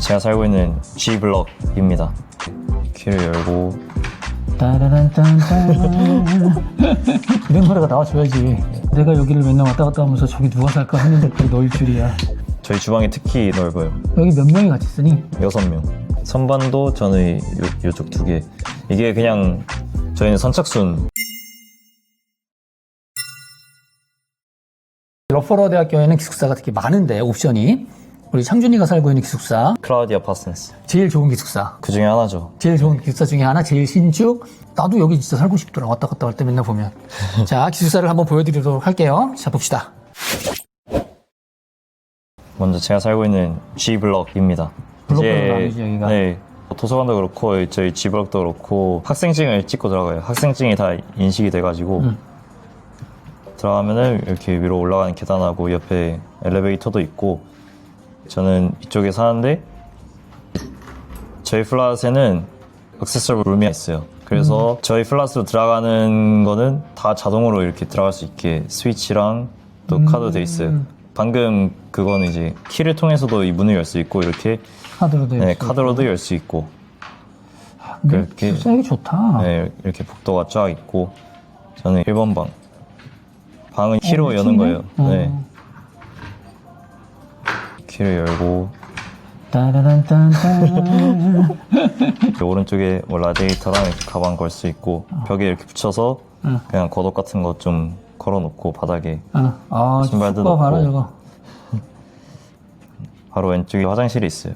제가 살고 있는 G 블럭입니다. 키를 열고 따라란딴딴 이런 노래가 나와줘야지 내가 여기를 맨날 왔다 갔다 하면서 저기 누가 살까 했는데 그게 너일 줄이야 저희 주방이 특히 넓어요. 여기 몇 명이 같이 쓰니? 여섯 명. 선반도 저는 요, 요쪽 두 개. 이게 그냥 저희는 선착순 러퍼러 대학교에는 기숙사가 되게 많은데 옵션이 우리 창준이가 살고 있는 기숙사 클라우디아 파슨스. 제일 좋은 기숙사 그 중에 하나죠. 제일 좋은 기숙사 중에 하나 제일 신축 나도 여기 진짜 살고 싶더라 왔다 갔다 할 때 맨날 보면 자 기숙사를 한번 보여드리도록 할게요 자 봅시다 먼저 제가 살고 있는 G 블럭입니다. 블럭별로 나뉘지, 여기가? 네. 도서관도 그렇고 저희 G 블럭도 그렇고 학생증을 찍고 들어가요. 학생증이 다 인식이 돼가지고 음. 들어가면은 이렇게 위로 올라가는 계단하고 옆에 엘리베이터도 있고 저는 이쪽에 사는데 저희 플랫에는 액세서블 룸이 있어요. 그래서 저희 플랫으로 들어가는 거는 다 자동으로 이렇게 들어갈 수 있게 스위치랑 또 카드 돼 있어요. 방금 그거는 이제 키를 통해서도 이 문을 열 수 있고 이렇게 카드로도 네, 열수 카드로도 열 수 있고 근데 그렇게- 여기 좋다 네, 이렇게 복도가 쫙 있고 저는 1번 방 방은 키로 어, 여는? 거예요. 어. 네. 키를 열고 따라란딴딴 이렇게 오른쪽에 뭐 라디에이터랑 이렇게 가방 걸 수 있고 벽에 이렇게 붙여서 응. 그냥 겉옷 같은 거 좀 걸어놓고 바닥에 아, 아 신발도 봐라 넣고. 저거 바로 왼쪽에 화장실이 있어요.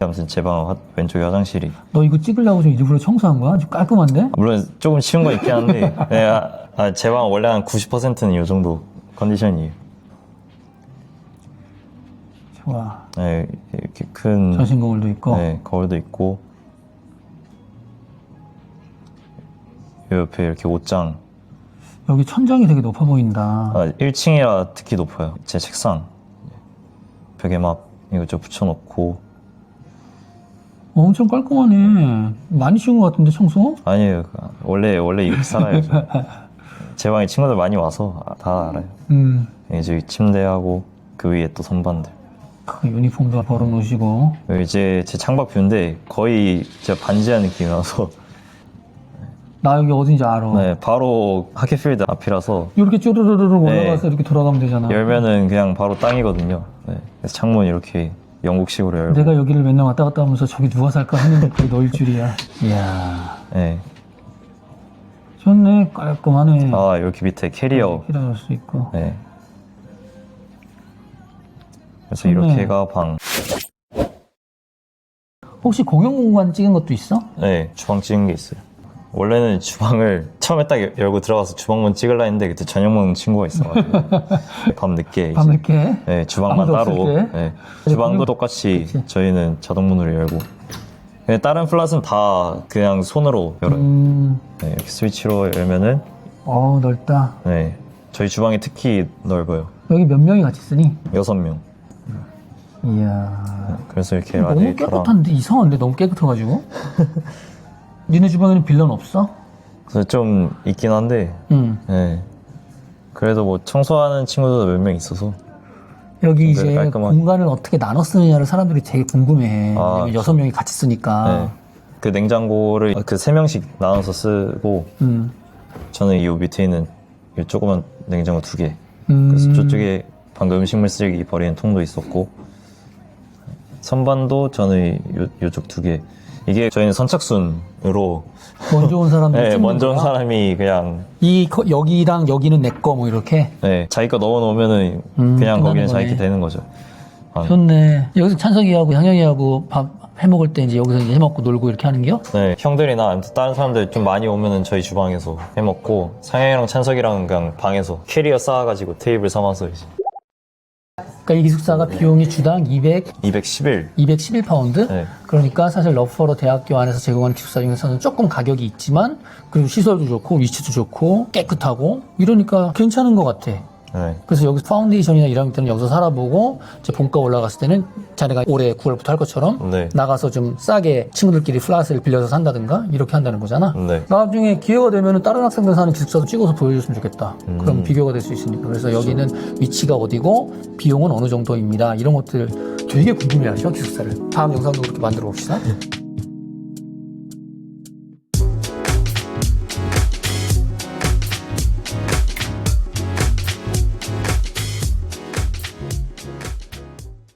아무튼 제 화- 왼쪽에 화장실이 너 이거 찍으려고 좀 일부러 청소한 거야? 아주 깔끔한데? 물론 조금 치운 거 있긴 한데 네, 아, 아, 제방 원래 한 90%는 이 정도 컨디션이에요. 좋아 네, 이렇게 큰 전신 거울도 있고 네, 거울도 있고 이 옆에 이렇게 옷장 여기 천장이 되게 높아 보인다 아, 1층이라 특히 높아요. 제 책상 벽에 막 이것저것 붙여놓고 어, 엄청 깔끔하네 많이 치운 것 같은데 청소? 아니에요. 그, 원래 원래 이렇게 살아요. 저. 제 방에 친구들 많이 와서 아, 다 알아요. 음 이제 여기 침대하고 그 위에 또 선반들. 그 유니폼도 벌어놓으시고 여기 이제 제 창밖 뷰인데 거의 진짜 반지하 느낌이라서 나 여기 어딘지 알아 네, 바로 하케필드 앞이라서 이렇게 쭈르르르 올라가서 네. 이렇게 돌아가면 되잖아 열면은 그냥 바로 땅이거든요. 네, 그래서 창문 이렇게 영국식으로 열고. 내가 여기를 맨날 왔다 갔다 하면서 저기 누가 살까 했는데 그게 너일 줄이야 이야 네. 좋네 깔끔하네 아 이렇게 밑에 캐리어. 필요할 수 있고 네. 그래서. 이렇게가 방. 혹시 공용 공간 찍은 것도 있어? 네, 주방 찍은 게 있어요. 원래는 주방을 처음에 딱 열- 열고 들어가서 주방문 찍으려 했는데 그때 저녁 먹는 친구가 있어가지고 밤 늦게 이제 밤늦게 네, 주방만 따로. 네, 주방도 그냥- 똑같이 그치. 저희는 자동문으로 열고. 다른 플랫은 다 그냥 손으로 열어요. 음, 네, 이렇게 스위치로 열면은 어우 넓다 네, 저희 주방이 특히 넓어요. 여기 몇 명이 같이 쓰니? 여섯 명. 이야 그래서 이렇게 너무 라디에이터랑 깨끗한데 이상한데 너무 깨끗해가지고 니네 주방에는 빌런 없어? 그래서 좀 있긴 한데 응 네. 그래도 뭐 청소하는 친구들도 몇 명 있어서 여기 이제 네, 깔끔하게. 공간을 어떻게 나눠 쓰느냐를 사람들이 되게 궁금해해 아, 왜냐면 여섯 명이 같이 쓰니까 네. 그 냉장고를 그 세 명씩 나눠서 쓰고 음. 저는 이 밑에 있는 이 조그만 냉장고 두 개. 음. 그래서 저쪽에 방금 음식물 쓰레기 버리는 통도 있었고 선반도 저는 요, 요쪽 두 개. 이게 저희는 선착순으로 먼저 온 사람들 네, 찍는 먼저 온 거야? 사람이 그냥 이 거- 여기랑 여기는 내 거 뭐 이렇게 네, 자기 거 넣어놓으면은 음, 그냥 거기는 끝나는 자기 거네. 게 되는 거죠. 아, 좋네 여기서 찬석이하고 향영이하고 밥 해 먹을 때 이제 여기서 이제 해 먹고 놀고 이렇게 하는겨? 네, 형들이나 아무튼 다른 사람들 좀 많이 오면은 저희 주방에서 해먹고 상영이랑 찬석이랑 그냥 방에서 캐리어 쌓아가지고 테이블 삼아서 이제 그러니까 이 기숙사가 비용이 주당 200, 211. 211파운드? 네. 그러니까 사실 러퍼로 대학교 안에서 제공하는 기숙사 중에서는 조금 가격이 있지만 그리고 시설도 좋고 위치도 좋고 깨끗하고 이러니까 괜찮은 것 같아. 네. 그래서 여기 파운데이션이나 이런 때는 여기서 살아보고 이제 본가 올라갔을 때는 자네가 올해 9월부터 할 것처럼 네. 나가서 좀 싸게 친구들끼리 플랫을 빌려서 산다든가 이렇게 한다는 거잖아. 네. 나중에 기회가 되면 다른 학생들 사는 기숙사도 찍어서 보여줬으면 좋겠다. 음. 그럼 비교가 될 수 있으니까. 그래서 여기는 위치가 어디고 비용은 어느 정도입니다. 이런 것들 되게 궁금해하셔 기숙사를. 다음 영상도 그렇게 만들어 봅시다.